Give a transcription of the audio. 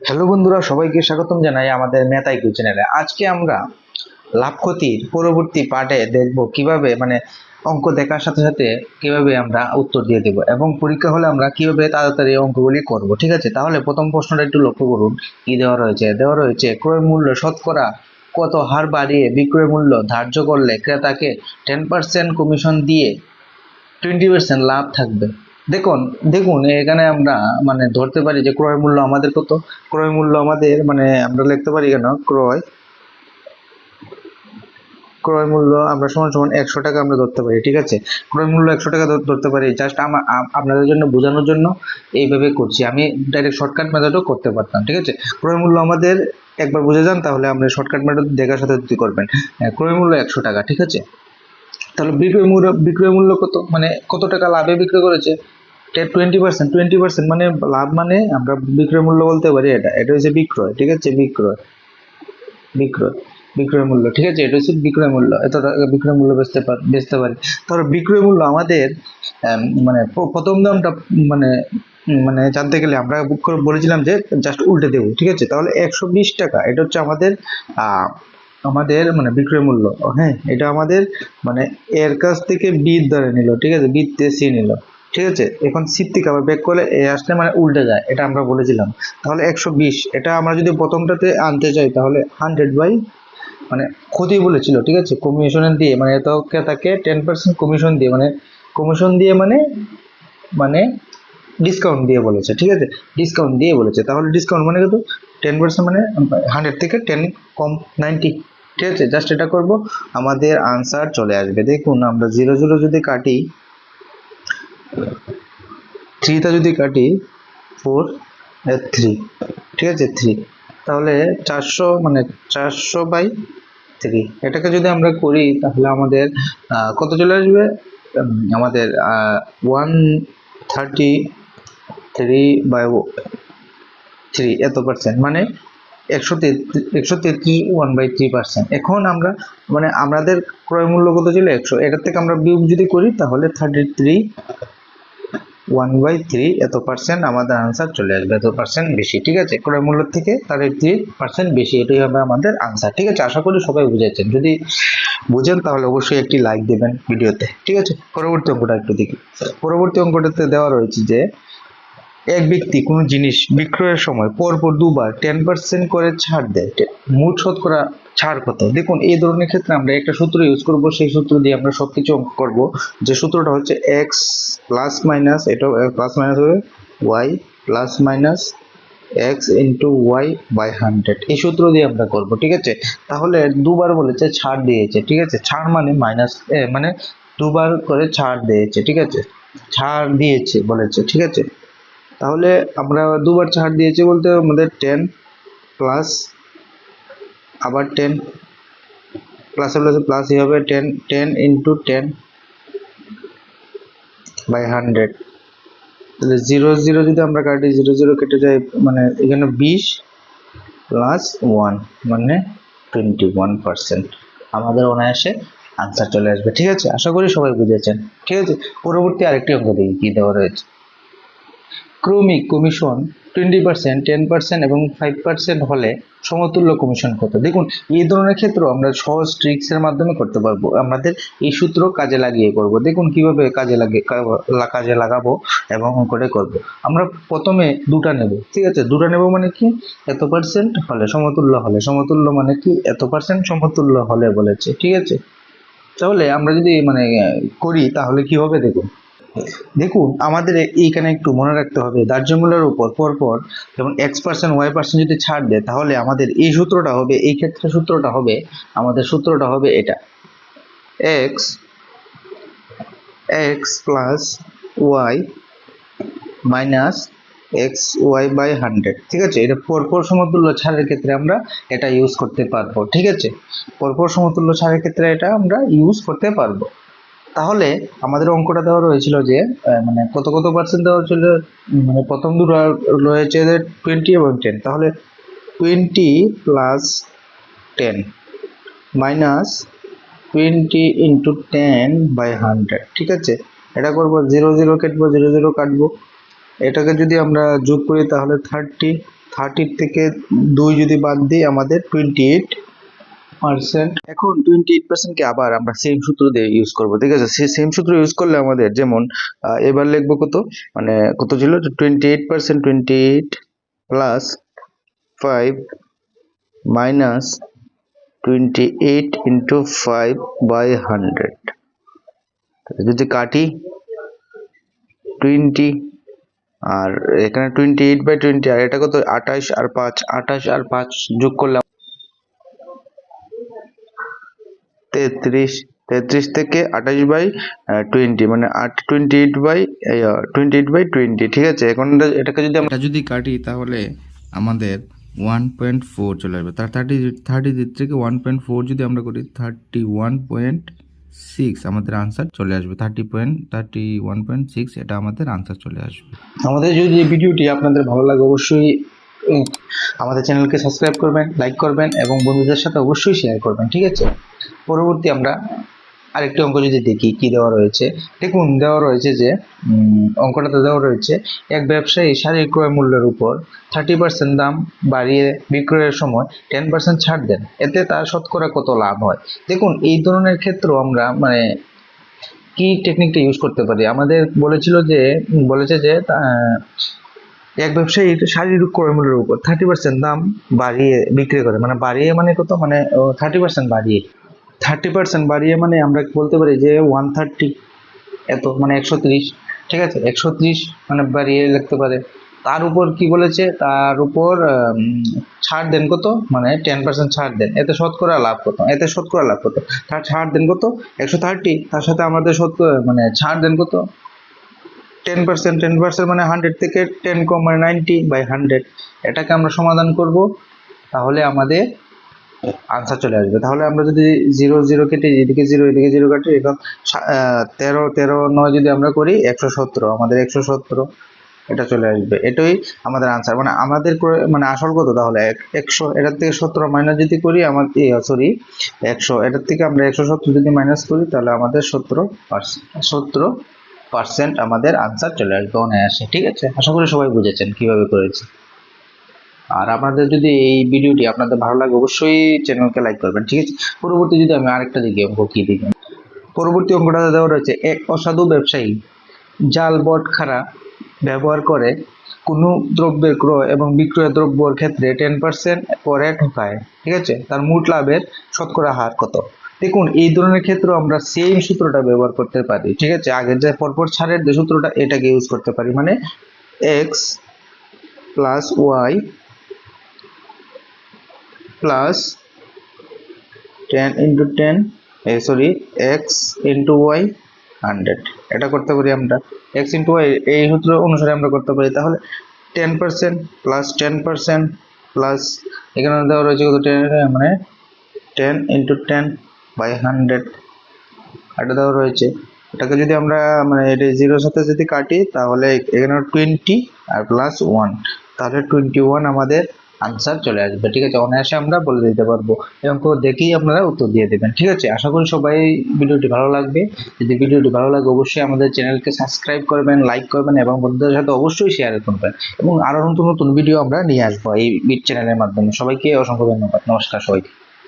Hello বন্ধুরা, সবাইকে স্বাগতম জানাই আমাদের মেতা ইউটিউব চ্যানেলে। আজকে আমরা লাভ ক্ষতির পরবর্তী পার্টে দেখব কীভাবে মানে অঙ্ক দেখার সাথে সাথে কীভাবে আমরা উত্তর দিয়ে দেব এবং পরীক্ষা হলে আমরা কীভাবে তাড়াতাড়ি অঙ্কগুলি করব, ঠিক আছে? তাহলে প্রথম প্রশ্নটা একটু লক্ষ্য করুন। কি দেওয়া রয়েছে? দেওয়া রয়েছে, ক্রয় মূল্য শতকরা কত হার বাড়িয়ে বিক্রয় মূল্য ধার্য করলে ক্রেতাকে টেন পার্সেন্ট কমিশন দিয়ে টোয়েন্টি পার্সেন্ট লাভ থাকবে। দেখুন দেখুন এখানে আমরা মানে ধরতে পারি যে ক্রয় মূল্য আমাদের কত? ক্রয় মূল্য আমাদের মানে আমরা লিখতে পারি কেন? ক্রয় ক্রয় মূল্য আমরা সমান সমান একশো টাকা আমরা ধরতে পারি ঠিক আছে? ক্রয় মূল্য একশো টাকা ধরতে পারি জাস্ট আমার আপনাদের জন্য বোঝানোর জন্য এইভাবে করছি। আমি ডাইরেক্ট শর্টকাট মেথডও করতে পারতাম ঠিক আছে? ক্রয় মূল্য আমাদের একবার বুঝে যান তাহলে আপনি শর্টকাট মেথড দেখার সাথে যদি করবেন। হ্যাঁ, ক্রয় মূল্য একশো টাকা ঠিক আছে? তাহলে বিক্রয় মূল্য বিক্রয় মূল্য কত? মানে কত টাকা লাভে বিক্রয় করেছে? টোয়েন্টি পার্সেন্ট টোয়েন্টি পার্সেন্ট মানে লাভ মানে আমরা বিক্রয় মূল্য বলতে পারি এটা। এটা হচ্ছে বিক্রয়, ঠিক আছে? বিক্রয়। বিক্রয় বিক্রয় মূল্য, ঠিক আছে? এটা হচ্ছে বিক্রয় মূল্য। এত বিক্রয় মূল্য বেচতে বেচতে পারি। তাহলে বিক্রয় মূল্য আমাদের মানে প্রথম দামটা মানে মানে জানতে গেলে আমরা বলেছিলাম যে জাস্ট উল্টে দেবো, ঠিক আছে? তাহলে একশো বিশ টাকা, এটা হচ্ছে আমাদের আমাদের মানে বিক্রয় মূল্য। হ্যাঁ এটা আমাদের মানে এর কাছ থেকে বিদ ধরে নিল, ঠিক আছে? বিদ সি নিল। ঠিক আছে? এখন থেকে আবার ব্যাক করলে এ আসলে মানে উল্টে যায়, এটা আমরা বলেছিলাম। তাহলে একশো বিশ, এটা আমরা যদি প্রথমটাতে আনতে চাই তাহলে হান্ড্রেড বাই মানে ক্ষতি বলেছিল, ঠিক আছে? কমিশন দিয়ে মানে তো তাকে টেন পার্সেন্ট কমিশন দিয়ে মানে কমিশন দিয়ে মানে মানে ডিসকাউন্ট দিয়ে বলেছে, ঠিক আছে? ডিসকাউন্ট দিয়ে বলেছে, তাহলে ডিসকাউন্ট মানে কত? টেন পার্সেন্ট মানে হান্ড্রেড থেকে টেন কম নাইনটি, ঠিক আছে? জাস্ট এটা করব, আমাদের আনসার চলে আসবে। দেখুন, আমরা জিরো জিরো যদি কাটি থ্রিটা যদি কাটি ফোর থ্রি ঠিক আছে? থ্রি তাহলে চারশো মানে চারশো বাই থ্রি এটাকে যদি আমরা করি, তাহলে আমাদের কত চলে আসবে? আমাদের one thirty three by three এত পার্সেন্ট মানে একশো একশো তেত্রিশ ওয়ান বাই থ্রি পার্সেন্ট এখন আমরা মানে আমাদের ক্রয় মূল্য কত ছিল? একশো। এটার থেকে আমরা বিয়োগ যদি করি, তাহলে thirty three one by three এত পার্সেন্ট আমাদের আনসার চলে আসবে, এত পার্সেন্ট বেশি, ঠিক আছে? ক্রয় মূল্য থেকে তার থ্রি পার্সেন্ট বেশি, এটাই হবে আমাদের আনসার ঠিক আছে? আশা করি সবাই বুঝেছেন। যদি বুঝেন তাহলে অবশ্যই একটি লাইক দেবেন ভিডিওতে, ঠিক আছে? পরবর্তী অঙ্কটা একটু দেখি। পরবর্তী অঙ্কটাতে দেওয়া রয়েছে যে, এক ব্যক্তি কোনো জিনিস বিক্রয়ের সময় পরপর দুবার টেন পার্সেন্ট করে ছাড় দেয় মোট শতকরা ছাড় কত দেখুন, এই ধরনের ক্ষেত্রে আমরা একটা সূত্র ইউজ করব, সেই সূত্র দিয়ে আমরা সব কিছু অঙ্ক করব। যে সূত্রটা হচ্ছে এক্স প্লাস মাইনাস এটা প্লাস মাইনাস হবে Y plus minus X into Y by hundred এই সূত্র দিয়ে আমরা করব, ঠিক আছে? তাহলে দুবার বলেছে ছাড় দিয়েছে, ঠিক আছে? ছাড় মানে মাইনাস মানে দুবার করে ছাড় দিয়েছে, ঠিক আছে? ছাড় দিয়েছে বলেছে, ঠিক আছে? তাহলে আমরা দুবার ছাড় দিয়েছি বলতে আমাদের টেন প্লাস আবার টেন প্লাস প্লাস প্লাসই হবে ten ten into ten by hundred তাহলে জিরো জিরো যদি আমরা কাটি জিরো জিরো কেটে যায় মানে এখানে বিশ প্লাস ওয়ান মানে টোয়েন্টি ওয়ান পার্সেন্ট আমাদের অনায়াসে আনসার চলে আসবে, ঠিক আছে? আশা করি সবাই বুঝেছেন। ঠিক আছে? পরবর্তী আরেকটি অঙ্ক দেখি, কী দেওয়া রয়েছে? ক্রমিক commission twenty percent ten percent এবং ফাইভ পার্সেন্ট হলে সমতুল্য কমিশন কত? দেখুন, এই ধরনের ক্ষেত্রে আমরা সহজ ট্রিক্সের মাধ্যমে করতে পারব। আমাদের এই সূত্র কাজে লাগিয়ে করব। দেখুন, কীভাবে কাজে লাগে কাজে লাগাবো এবং অঙ্কটা করব। আমরা প্রথমে দুটা নেব, ঠিক আছে? দুটা নেব মানে কি? এত পার্সেন্ট হলে সমতুল্য হলে। সমতুল্য মানে কি? এত পার্সেন্ট সমতুল্য হলে বলেছে, ঠিক আছে? তাহলে আমরা যদি মানে করি, তাহলে কি হবে? দেখুন দেখুন, আমাদের এইখানে একটু মনে রাখতে হবে মূল্যের উপর পরপর যেমন এক্স পার্সেন্ট ওয়াই পার্সেন্ট যদি ছাড় দেয়, তাহলে আমাদের এই সূত্রটা হবে, এই ক্ষেত্রে সূত্রটা হবে, আমাদের সূত্রটা হবে এটা। X X plus Y minus X Y by hundred ঠিক আছে? এটা পরপর সমতুল্য ছাড়ের ক্ষেত্রে আমরা এটা ইউজ করতে পারব, ঠিক আছে? পরপর সমতুল্য ছাড়ের ক্ষেত্রে এটা আমরা ইউজ করতে পারব। তাহলে আমাদের অঙ্কটা দেওয়া রয়েছিল যে মানে কত কত পার্সেন্ট দেওয়া ছিল মানে প্রথম দুটো রয়েছে টোয়েন্টি এবং টেন তাহলে twenty plus ten minus twenty into ten by hundred ঠিক আছে? এটা করব জিরো জিরো কাটবো জিরো জিরো কাটবো। এটাকে যদি আমরা যোগ করি তাহলে থার্টি থার্টির থেকে দুই যদি বাদ দিই, আমাদের টোয়েন্টি এইট পার্সেন্ট। এখন টোয়েন্টি এইট পার্সেন্টকে আবার আমরা সেম সূত্র দিয়ে ইউজ করব, ঠিক আছে? সেই সেম সূত্র ইউজ করলে আমাদের যেমন এবার লিখব কত? মানে কত ছিল? Twenty eight percent twenty eight plus five minus twenty eight into five by hundred যদি কাটি টোয়েন্টি আর এখানে টোয়েন্টি এইট বাই টোয়েন্টি আর এটা কত? আঠাশ আর পাঁচ, আঠাশ আর পাঁচ যোগ করলে তেত্রিশ তেত্রিশ থেকে আঠাশ বাই টোয়েন্টি মানে আট twenty eight by twenty eight by twenty ঠিক আছে? এখন এটা- এটাকে যদি আমরা যদি কাটি তাহলে আমাদের ওয়ান পয়েন্ট ফোর চলে আসবে। তার থার্টি থার্টি থেকে ওয়ান পয়েন্ট ফোর যদি আমরা করি থার্টি ওয়ান পয়েন্ট সিক্স আমাদের আনসার চলে আসবে। Thirty point thirty one point six এটা আমাদের আনসার চলে আসবে। আমাদের যদি এই ভিডিওটি আপনাদের ভালো লাগে অবশ্যই আমাদের চ্যানেলকে সাবস্ক্রাইব করবেন লাইক করবেন এবং বন্ধুদের সাথে অবশ্যই শেয়ার করবেন ঠিক আছে? পরবর্তী আমরা আরেকটি অঙ্ক যদি দেখি, কি দেওয়া রয়েছে? দেখুন, দেওয়া রয়েছে যে অঙ্কটাতে দেওয়া রয়েছে, এক ব্যবসায়ী শাড়ি ক্রয় মূল্যের উপর থার্টি পার্সেন্ট দাম বাড়িয়ে বিক্রয়ের সময় টেন পার্সেন্ট ছাড় দেন। এতে তার শতকরা কত লাভ হয়? দেখুন, এই ধরনের ক্ষেত্রেও আমরা মানে কি টেকনিকটা ইউজ করতে পারি? আমাদের বলেছিল যে, বলেছে যে এক ব্যবসায়ী শারীরিক ক্রয় মূল্যের উপর থার্টি পার্সেন্ট দাম বাড়িয়ে বিক্রি করে। মানে বাড়িয়ে মানে কত? মানে থার্টি পার্সেন্ট বাড়িয়ে। থার্টি পার্সেন্ট বাড়িয়ে মানে আমরা বলতে পারি যে ওয়ান থার্টি এত মানে একশো ত্রিশ, ঠিক আছে? একশো ত্রিশ মানে বাড়িয়ে লিখতে পারে। তার উপর কি বলেছে? তার উপর ছাড় দেন কত? মানে টেন পার্সেন্ট ছাড় দেন। এতে শতকরা লাভ কত? এতে শতকরা লাভ কত? তার ছাড় দেন কত? একশো থার্টি তার সাথে আমাদের শতকরা মানে ছাড় দেন কত? টেন পার্সেন্ট টেন পার্সেন্ট মানে হান্ড্রেড থেকে টেন কম মানে নাইনটি বাই হান্ড্রেড এটাকে আমরা সমাধান করব। তাহলে আমাদের আনসার চলে আসবে। তাহলে আমরা যদি জিরো জিরো কেটে এদিকে জিরো এদিকে জিরো কাটি এখন তেরো তেরো, নয় যদি আমরা করি, একশো সতেরো আমাদের একশো সতেরো এটা চলে আসবে। এটাই আমাদের আনসার মানে আমাদের মানে আসল কত তাহলে? এক- একশো, এটার থেকে সতেরো মাইনাস যদি করি, আমার সরি একশো। এটার থেকে আমরা একশো সত্তর যদি মাইনাস করি, তাহলে আমাদের সতেরো পার্সেন্ট সতেরো পার্সেন্ট আমাদের আনসার চলে আসবে অনায়াসে। ঠিক আছে? আশা করি সবাই বুঝেছেন কীভাবে করেছি। আর আপনাদের যদি এই ভিডিওটি আপনাদের ভালো লাগে, অবশ্যই চ্যানেলকে লাইক করবেন, ঠিক আছে? পরবর্তী যদি আমি আরেকটা দিকে অঙ্ক কি দিই? পরবর্তী অঙ্কটাতে দেওয়া রয়েছে এক অসাধু ব্যবসায়ী জাল বটখারা ব্যবহার করে কোনো দ্রব্যের ক্রয় এবং বিক্রয় দ্রব্যর ক্ষেত্রে টেন পার্সেন্ট করে ঠকায় ঠিক আছে? তার মোট লাভের শতকরা হার কত? দেখুন, এই ধরনের ক্ষেত্রে আমরা সেম সূত্রটা ব্যবহার করতে পারি, ঠিক আছে? আগের যে পরপর ছাড়ের যে সূত্রটা, এটাকে ইউজ করতে পারি মানে X plus Y plus ten into ten sorry X into Y hundred এটা করতে পারি আমরা। এক্স ইন্টু ওয়াই এই সূত্র অনুসারে আমরা করতে পারি। তাহলে ten percent plus ten percent plus এখানে দেওয়া রয়েছে কত? টেন মানে ten into ten by hundred এটা দেওয়া রয়েছে। এটাকে যদি আমরা মানে এটা জিরোর সাথে যদি কাটি, তাহলে এখানে টোয়েন্টি আর প্লাস ওয়ান তাহলে টোয়েন্টি ওয়ান আমাদের আনসার চলে আসবে, ঠিক আছে? অনায়াসে আমরা বলে দিতে পারব। এবং তো দেখেই আপনারা উত্তর দিয়ে দেবেন, ঠিক আছে? আশা করি সবাই ভিডিওটি ভালো লাগবে। যদি ভিডিওটি ভালো লাগে, অবশ্যই আমাদের চ্যানেলকে সাবস্ক্রাইব করবেন লাইক করবেন এবং বন্ধুদের সাথে অবশ্যই শেয়ার করবেন। এবং আরও নতুন নতুন ভিডিও আমরা নিয়ে আসব এই চ্যানেলের মাধ্যমে। সবাইকে অসংখ্য ধন্যবাদ। নমস্কার সবাইকে।